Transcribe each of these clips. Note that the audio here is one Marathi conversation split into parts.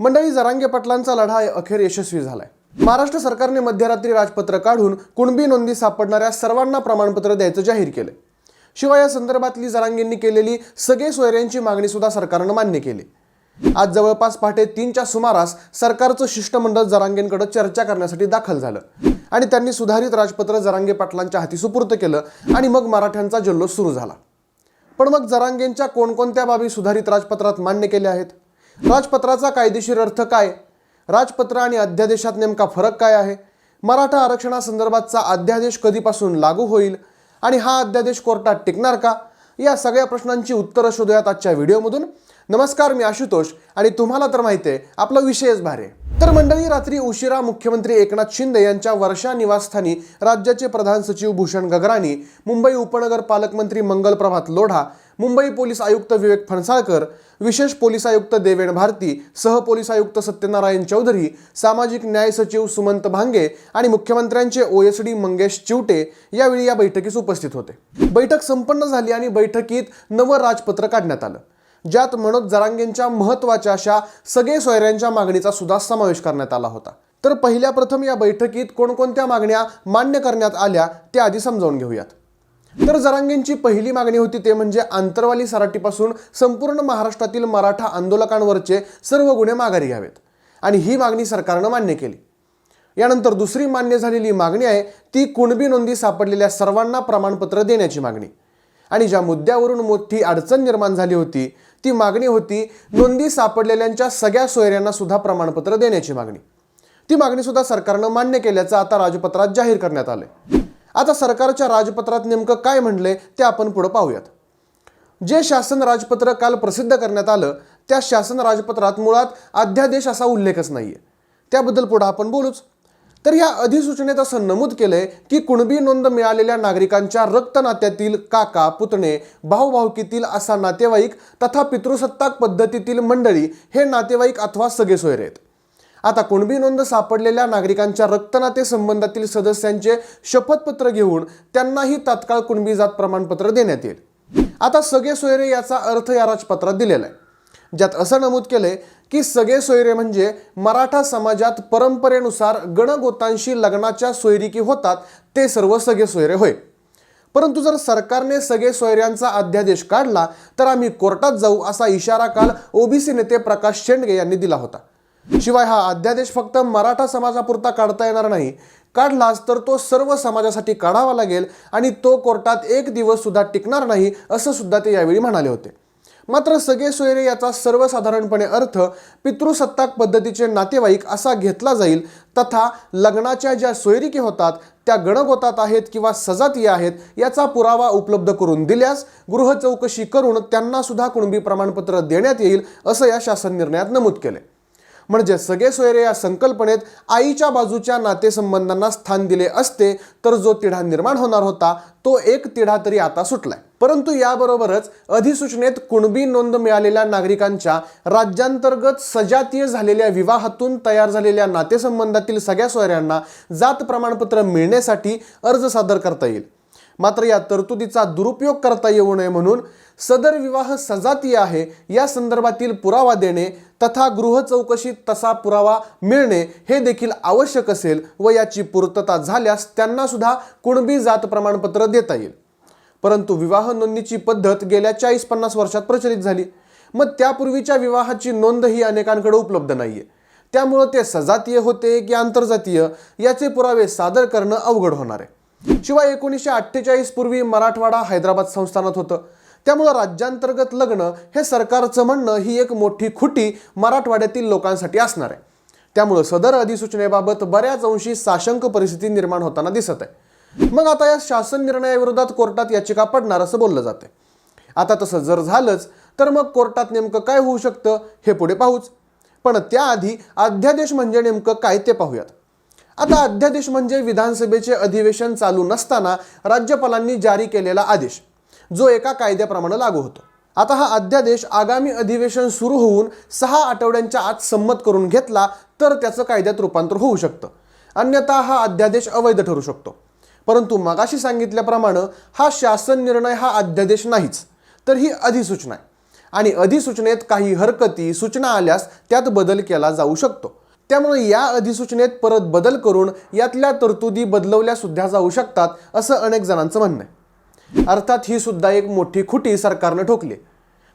मंडळी जरांगे पाटलांचा लढा अखेर यशस्वी झालाय. महाराष्ट्र सरकारने मध्यरात्री राजपत्र काढून कुणबी नोंदी सापडणाऱ्या सर्वांना प्रमाणपत्र द्यायचं जाहीर केलं शिवाय या संदर्भातली जरांगेंनी केलेली सगळे सोयऱ्यांची मागणी सुद्धा सरकारनं मान्य केली. आज जवळपास पहाटे तीनच्या सुमारास सरकारचं शिष्टमंडळ जरांगेंकडे चर्चा करण्यासाठी दाखल झालं आणि त्यांनी सुधारित राजपत्र जरांगे पाटलांच्या हाती सुपूर्त केलं आणि मग मराठ्यांचा जल्लोष सुरू झाला. पण मग जरांगेंच्या कोणकोणत्या बाबी सुधारित राजपत्रात मान्य केल्या आहेत? राजपत्राचा कायदेशीर अर्थ काय? राजपत्र आणि अध्यादेशात नेमका फरक काय आहे? मराठा आरक्षणासंदर्भातचा अध्यादेश कधीपासून लागू होईल आणि हा अध्यादेश कोर्टात टिकणार का? या सगळ्या प्रश्नांची उत्तरं शोधूयात आजच्या व्हिडिओमधून. नमस्कार मी आशुतोष आणि तुम्हाला तर माहिती आहे आपला विषयच भारी. तर मंडळी रात्री उशिरा मुख्यमंत्री एकनाथ शिंदे यांच्या वर्षा निवासस्थानी राज्याचे प्रधान सचिव भूषण गगराणी मुंबई उपनगर पालकमंत्री मंगल प्रभात लोढा मुंबई पोलीस आयुक्त विवेक फणसाळकर विशेष पोलीस आयुक्त देवेण भारती सह पोलीस आयुक्त सत्यनारायण चौधरी सामाजिक न्याय सचिव सुमंत भांगे आणि मुख्यमंत्र्यांचे ओएसडी मंगेश चिवटे यावेळी या बैठकीस उपस्थित होते. बैठक संपन्न झाली आणि बैठकीत नवं राजपत्र काढण्यात आलं. ज्यात मनोज जरांगेंच्या महत्त्वाच्या अशा सगळे सोयऱ्यांच्या मागणीचा सुद्धा समावेश करण्यात आला होता. तर पहिल्या प्रथम या बैठकीत कोणकोणत्या मागण्या मान्य करण्यात आल्या त्या आधी समजावून घेऊयात. तर जरांगेंची पहिली मागणी होती ते म्हणजे आंतरवाली सराटीपासून संपूर्ण महाराष्ट्रातील मराठा आंदोलकांवरचे सर्व गुन्हे माघारी घ्यावेत. आणि ही मागणी सरकारनं मान्य केली. यानंतर दुसरी मान्य झालेली मागणी आहे ती कुणबी नोंदी सापडलेल्या सर्वांना प्रमाणपत्र देण्याची मागणी. आणि ज्या मुद्द्यावरून मोठी अडचण निर्माण झाली होती ती मागणी होती नोंदी सापडलेल्यांच्या सगळ्या सोयऱ्यांना सुद्धा प्रमाणपत्र देण्याची मागणी. ती मागणी सुद्धा सरकारनं मान्य केल्याचं आता राजपत्रात जाहीर करण्यात आलंय. आता सरकारच्या राजपत्रात नेमकं काय म्हणलंय ते आपण पुढं पाहूयात. जे शासन राजपत्र काल प्रसिद्ध करण्यात आलं त्या शासन राजपत्रात मुळात अध्यादेश असा उल्लेखच नाहीये. त्याबद्दल पुढं आपण बोलूच. तर या अधिसूचनेत असं नमूद केलंय की कुणबी नोंद मिळालेल्या नागरिकांच्या रक्त नात्यातील काका पुतणे भाऊभाऊकीतील असा नातेवाईक तथा पितृसत्ताक पद्धतीतील मंडळी हे नातेवाईक अथवा सगळे सोयरे आहेत. आता कुणबी नोंद सापडलेल्या नागरिकांच्या रक्तनाते संबंधातील सदस्यांचे शपथपत्र घेऊन त्यांनाही तात्काळ कुणबी जात प्रमाणपत्र देण्यात येईल. आता सगळे सोयरे याचा अर्थ या राजपत्रात दिलेला आहे. ज्यात असं नमूद केलंय की सगळे सोयरे म्हणजे मराठा समाजात परंपरेनुसार गणगोतांशी लग्नाच्या सोयरिकी होतात ते सर्व सगळे सोयरे होय. परंतु जर सरकारने सगळे सोयऱ्यांचा अध्यादेश काढला तर आम्ही कोर्टात जाऊ असा इशारा काल ओबीसी नेते प्रकाश शेंडगे यांनी दिला होता. शिवाय हा अध्यादेश फक्त मराठा समाजापुरता काढता येणार नाही. काढलाच तर तो सर्व समाजासाठी काढावा लागेल आणि तो कोर्टात एक दिवस सुद्धा टिकणार नाही असं सुद्धा ते यावेळी म्हणाले होते. मात्र सगळे सोयरे याचा सर्वसाधारणपणे अर्थ पितृसत्ताक पद्धतीचे नातेवाईक असा घेतला जाईल. तथा लग्नाच्या ज्या सोयरिकी होतात त्या गणगोतात आहेत किंवा सजाती आहेत याचा पुरावा उपलब्ध करून दिल्यास गृह चौकशी करून त्यांना सुद्धा कुणबी प्रमाणपत्र देण्यात येईल असं या शासन निर्णयात नमूद केले म्हणजे सगळे सोयरे या संकल्पनेत आईच्या बाजूच्या नातेसंबंधांना स्थान दिले असते तर जो तिढा निर्माण होणार होता तो एक तिढा तरी आता सुटलाय. परंतु याबरोबरच अधिसूचनेत कुणबी नोंद मिळालेल्या नागरिकांच्या राज्यांतर्गत सजातीय झालेल्या विवाहातून तयार झालेल्या नातेसंबंधातील सगळ्या सोयऱ्यांना जात प्रमाणपत्र मिळण्यासाठी अर्ज सादर करता येईल. मात्र या तरतुदीचा दुरुपयोग करता येऊ नये म्हणून सदर विवाह सजातीय आहे या संदर्भातील पुरावा देणे तथा गृह चौकशीत तसा पुरावा मिळणे हे देखील आवश्यक असेल व याची पूर्तता झाल्यास त्यांना सुद्धा कुणबी जात प्रमाणपत्र देता येईल. परंतु विवाह नोंदणीची पद्धत गेल्या चाळीस पन्नास वर्षात प्रचलित झाली. मग त्यापूर्वीच्या विवाहाची नोंद ही अनेकांकडे उपलब्ध नाहीये. त्यामुळं ते सजातीय होते की आंतरजातीय याचे पुरावे सादर करणं अवघड होणार आहे. शिवाय एकोणीसशे अठ्ठेचाळीस पूर्वी मराठवाडा हैदराबाद संस्थानात होतं. त्यामुळं राज्यांतर्गत लग्न हे सरकारचं म्हणणं ही एक मोठी खुटी मराठवाड्यातील लोकांसाठी असणार आहे. त्यामुळं सदर अधिसूचनेबाबत बऱ्याच अंशी साशंक परिस्थिती निर्माण होताना दिसत आहे. मग आता या शासन निर्णयाविरोधात कोर्टात याचिका पडणार असं बोललं जाते आता तसं जर झालंच तर मग कोर्टात नेमकं काय होऊ शकतं हे पुढे पाहूच. पण त्याआधी अध्यादेश म्हणजे नेमकं काय ते पाहूयात. आता अध्यादेश म्हणजे विधानसभेचे अधिवेशन चालू नसताना राज्यपालांनी जारी केलेला आदेश जो एका कायद्याप्रमाणे लागू होतो. आता हा अध्यादेश आगामी अधिवेशन सुरू होऊन सहा आठवड्यांच्या आत संमत करून घेतला तर त्याचं कायद्यात रूपांतर होऊ शकतं. अन्यथा हा अध्यादेश अवैध ठरू शकतो. परंतु मगाशी सांगितल्याप्रमाणे हा शासन निर्णय हा अध्यादेश नाहीच तर ही अधिसूचना आहे. आणि अधिसूचनेत काही हरकती सूचना आल्यास त्यात बदल केला जाऊ शकतो. त्यामुळे या अधिसूचनेत परत बदल करून यातल्या तरतुदी बदलवल्या सुद्धा जाऊ शकतात असं अनेक जणांचं म्हणणं आहे. अर्थात ही सुद्धा एक मोठी खुटी सरकारनं ठोकली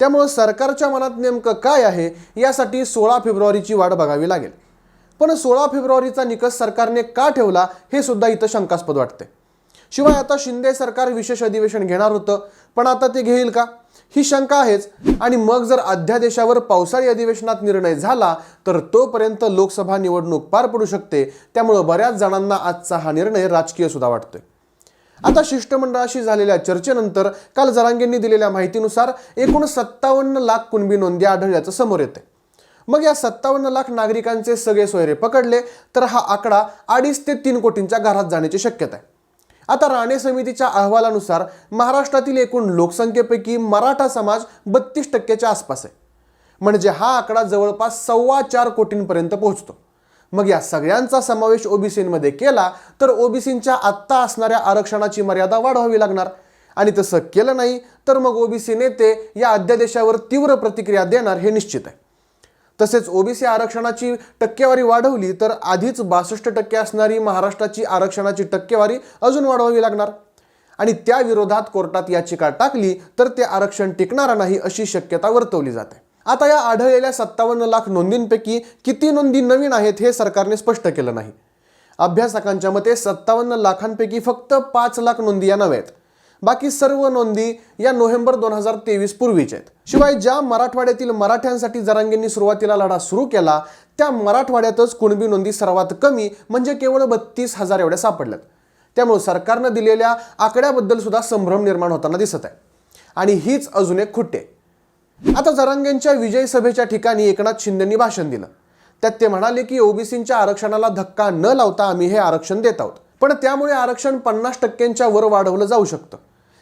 त्यामुळं सरकारच्या मनात नेमकं काय आहे यासाठी सोळा फेब्रुवारीची वाट बघावी लागेल. पण सोळा फेब्रुवारीचा निकष सरकारने का ठेवला हे सुद्धा इथं शंकास्पद वाटते शिवाय आता शिंदे सरकार विशेष अधिवेशन घेणार होतं पण आता ते घेईल का? ही शंका आहेच. आणि मग जर अध्यादेशावर पावसाळी अधिवेशनात निर्णय झाला तर तोपर्यंत लोकसभा निवडणूक पार पडू शकते. त्यामुळं बऱ्याच जणांना आजचा हा निर्णय राजकीय सुद्धा वाटतोय. आता शिष्टमंडळाशी झालेल्या चर्चेनंतर काल जरांगेंनी दिलेल्या माहितीनुसार एकूण सत्तावन्न लाख कुणबी नोंदी आढळल्याचं समोर येते मग या सत्तावन्न लाख नागरिकांचे सगळे सोयरे पकडले तर हा आकडा अडीच ते तीन कोटींच्या घरात जाण्याची शक्यता आहे. आता राणे समितीच्या अहवालानुसार महाराष्ट्रातील एकूण लोकसंख्येपैकी मराठा समाज बत्तीस टक्क्याच्या आसपास आहे. म्हणजे हा आकडा जवळपास सव्वा चार कोटींपर्यंत पोहोचतो. मग या सगळ्यांचा समावेश ओबीसीमध्ये केला तर ओबीसींच्या आत्ता असणाऱ्या आरक्षणाची मर्यादा वाढवावी लागणार. आणि तसं केलं नाही तर मग ओबीसी नेते या अध्यादेशावर तीव्र प्रतिक्रिया देणार हे निश्चित आहे. तसेच ओबीसी आरक्षणाची टक्केवारी वाढवली तर आधीच बासष्ट टक्के असणारी महाराष्ट्राची आरक्षणाची टक्केवारी अजून वाढवावी लागणार. आणि त्या विरोधात कोर्टात याचिका टाकली तर ते आरक्षण टिकणार नाही अशी शक्यता वर्तवली जाते. आता या आढळलेल्या सत्तावन्न लाख नोंदींपैकी किती नोंदी नवीन आहेत हे सरकारने स्पष्ट केलं नाही. अभ्यासकांच्या मते सत्तावन्न लाखांपैकी फक्त पाच लाख नोंदी या नव्या आहेत. बाकी सर्व नोंदी या नोव्हेंबर दोन हजार तेवीस पूर्वीच्या आहेत. शिवाय ज्या मराठवाड्यातील मराठ्यांसाठी जरांगेंनी सुरुवातीला लढा सुरू केला त्या मराठवाड्यातच कुणबी नोंदी सर्वात कमी म्हणजे केवळ बत्तीस हजार एवढ्या सापडल्यात. त्यामुळे सरकारनं दिलेल्या आकड्याबद्दल सुद्धा संभ्रम निर्माण होताना दिसत आहे. आणि हीच अजून एक खुट्टे. आता जरांगेंच्या विजय सभेच्या ठिकाणी एकनाथ शिंदेंनी भाषण दिलं. त्यात ते म्हणाले की ओबीसींच्या आरक्षणाला धक्का न लावता आम्ही हे आरक्षण देत आहोत. पण त्यामुळे आरक्षण पन्नास टक्क्यांच्या वर वाढवलं जाऊ शकतं.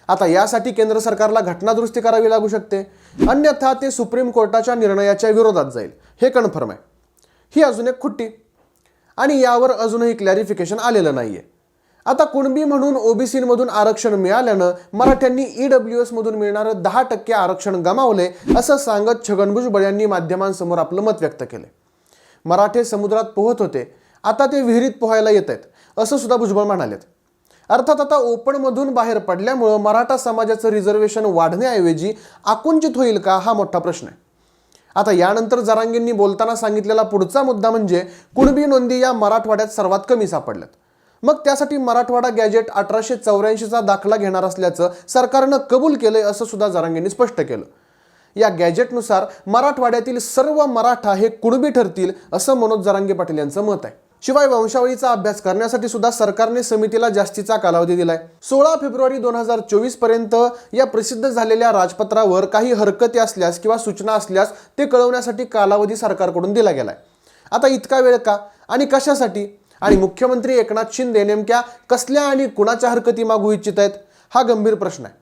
आता यासाठी केंद्र सरकारला घटनादुरुस्ती करावी लागू शकते. अन्यथा ते सुप्रीम कोर्टाच्या निर्णयाच्या विरोधात जाईल. हे कन्फर्म आहे. ही अजून एक खुट्टी. आणि यावर अजूनही क्लॅरिफिकेशन आलेलं नाही आहे आता कुणबी म्हणून ओबीसीमधून आरक्षण मिळाल्यानं मराठ्यांनी ई डब्ल्यू एसमधून मिळणारं दहा टक्के आरक्षण गमावले असं सांगत छगन भुजबळ यांनी माध्यमांसमोर आपलं मत व्यक्त केले मराठे समुद्रात पोहत होते. आता ते विहिरीत पोहायला येत आहेत असं सुद्धा भुजबळ म्हणालेत. अर्थात आता ओपनमधून बाहेर पडल्यामुळं मराठा समाजाचं रिझर्वेशन वाढण्याऐवजी आकुंचित होईल का हा मोठा प्रश्न आहे. आता यानंतर जरांगेंनी बोलताना सांगितलेला पुढचा मुद्दा म्हणजे कुणबी नोंदी या मराठवाड्यात सर्वात कमी सापडल्यात. मग त्यासाठी मराठवाडा गॅजेट अठराशे चौऱ्याऐंशीचा दाखला घेणार असल्याचं सरकारनं कबूल केलंय असं सुद्धा जरांगेंनी स्पष्ट केलं. या गॅजेटनुसार मराठवाड्यातील सर्व मराठा हे कुणबी ठरतील असं मनोज जरांगे पाटील यांचं मत आहे. शिवाय वंशावळीचा अभ्यास करण्यासाठी सुद्धा सरकारने समितीला जास्तीचा कालावधी दिलाय. सोळा फेब्रुवारी दोन हजार चोवीसपर्यंत या प्रसिद्ध झालेल्या राजपत्रावर काही हरकती असल्यास किंवा सूचना असल्यास ते कळवण्यासाठी कालावधी सरकारकडून दिला गेलाय. आता इतका वेळ का? आणि कशासाठी? आणि मुख्यमंत्री एकनाथ शिंदे नेमक्या कसल्या आणि कुणाच्या हरकती मागू इच्छित आहेत? हा गंभीर प्रश्न आहे.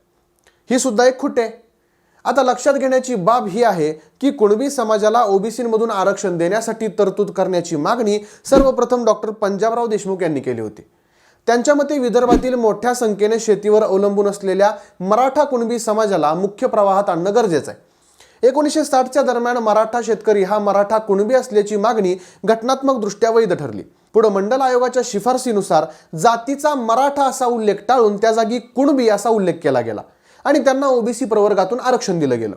ही सुद्धा एक खुट आहे. आता लक्षात घेण्याची बाब ही आहे की कुणबी समाजाला ओबीसीमधून आरक्षण देण्यासाठी तरतूद करण्याची मागणी सर्वप्रथम डॉक्टर पंजाबराव देशमुख यांनी केली होती. त्यांच्या मते विदर्भातील मोठ्या संख्येने शेतीवर अवलंबून असलेल्या मराठा कुणबी समाजाला मुख्य प्रवाहात आणणं गरजेचं आहे. एकोणीसशे साठच्या दरम्यान मराठा शेतकरी हा मराठा कुणबी असल्याची मागणी घटनात्मकदृष्ट्या वैध ठरली. पुढे मंडल आयोगाच्या शिफारसीनुसार जातीचा मराठा असा उल्लेख टाळून त्या जागी कुणबी असा उल्लेख केला गेला. आणि त्यांना ओबीसी प्रवर्गातून आरक्षण दिलं गेलं.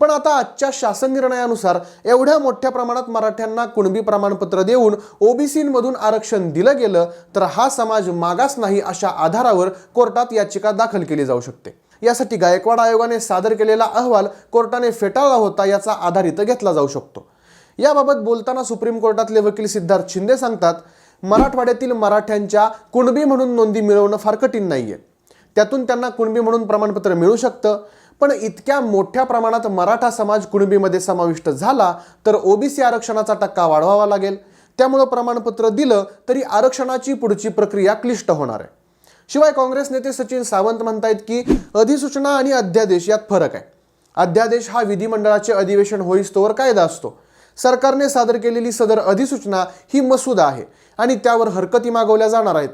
पण आता आजच्या शासन निर्णयानुसार एवढ्या मोठ्या प्रमाणात मराठ्यांना कुणबी प्रमाणपत्र देऊन ओबीसीमधून आरक्षण दिलं गेलं तर हा समाज मागास नाही अशा आधारावर कोर्टात याचिका दाखल केली जाऊ शकते. यासाठी गायकवाड आयोगाने सादर केलेला अहवाल कोर्टाने फेटाळला होता याचा आधार इथं घेतला जाऊ शकतो. याबाबत बोलताना सुप्रीम कोर्टातले वकील सिद्धार्थ शिंदे सांगतात मराठवाड्यातील मराठ्यांच्या कुणबी म्हणून नोंदी मिळवणं फार कठीण नाहीये. त्यातून त्यांना कुणबी म्हणून प्रमाणपत्र मिळू शकतं. पण इतक्या मोठ्या प्रमाणात मराठा समाज कुणबीमध्ये समाविष्ट झाला तर ओबीसी आरक्षणाचा टक्का वाढवावा लागेल. त्यामुळं प्रमाणपत्र दिलं तरी आरक्षणाची पुढची प्रक्रिया क्लिष्ट होणार आहे. शिवाय काँग्रेस नेते सचिन सावंत म्हणतायत की अधिसूचना आणि अध्यादेश यात फरक आहे. अध्यादेश हा विधिमंडळाचे अधिवेशन होईस्तोवर कायदा असतो. सरकारने सादर केलेली सदर अधिसूचना ही मसुदा आहे आणि त्यावर हरकती मागवल्या जाणार आहेत.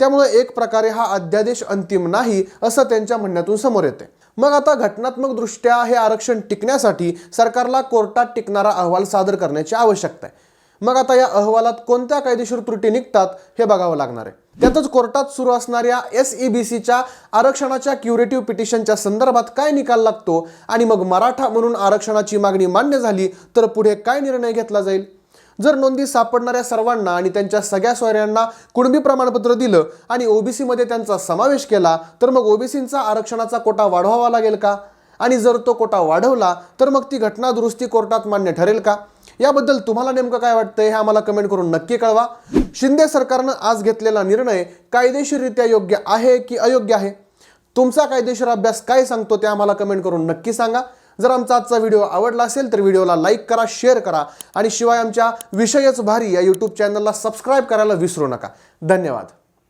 त्यामुळे एक प्रकारे हा अध्यादेश अंतिम नाही असं त्यांच्या म्हणण्यातून समोर येते. मग आता घटनात्मकदृष्ट्या हे आरक्षण टिकण्यासाठी सरकारला कोर्टात टिकणारा अहवाल सादर करण्याची आवश्यकता आहे. मग आता या अहवालात कोणत्या कायदेशीर त्रुटी निघतात हे बघावं लागणार आहे. त्यातच कोर्टात सुरू असणाऱ्या एस ई बी सीच्या आरक्षणाच्या क्युरेटिव्ह पिटिशनच्या संदर्भात काय निकाल लागतो आणि मग मराठा म्हणून आरक्षणाची मागणी मान्य झाली तर पुढे काय निर्णय घेतला जाईल? जर नोंदी सापडणाऱ्या सर्वांना आणि त्यांच्या सगळ्या सोयऱ्यांना कुणबी प्रमाणपत्र दिलं आणि ओबीसीमध्ये त्यांचा समावेश केला तर मग ओबीसींचा आरक्षणाचा कोटा वाढवावा लागेल का? आणि जर तो कोटा वाढवला तर मग ती घटना दुरुस्ती कोर्टात मान्य ठरेल का? याबद्दल तुम्हाला नेमकं काय वाटतंय हे आम्हाला कमेंट करून नक्की कळवा. शिंदे सरकारनं आज घेतलेला निर्णय कायदेशीररित्या योग्य आहे की अयोग्य आहे? तुमचा कायदेशीर अभ्यास काय सांगतो ते आम्हाला कमेंट करून नक्की सांगा. जर आमचा आजचा व्हिडिओ आवडला असेल तर व्हिडिओला लाईक करा शेअर करा आणि शिवाय आमच्या विषयच भारी या यूट्यूब चॅनलला सबस्क्राईब करायला विसरू नका. धन्यवाद.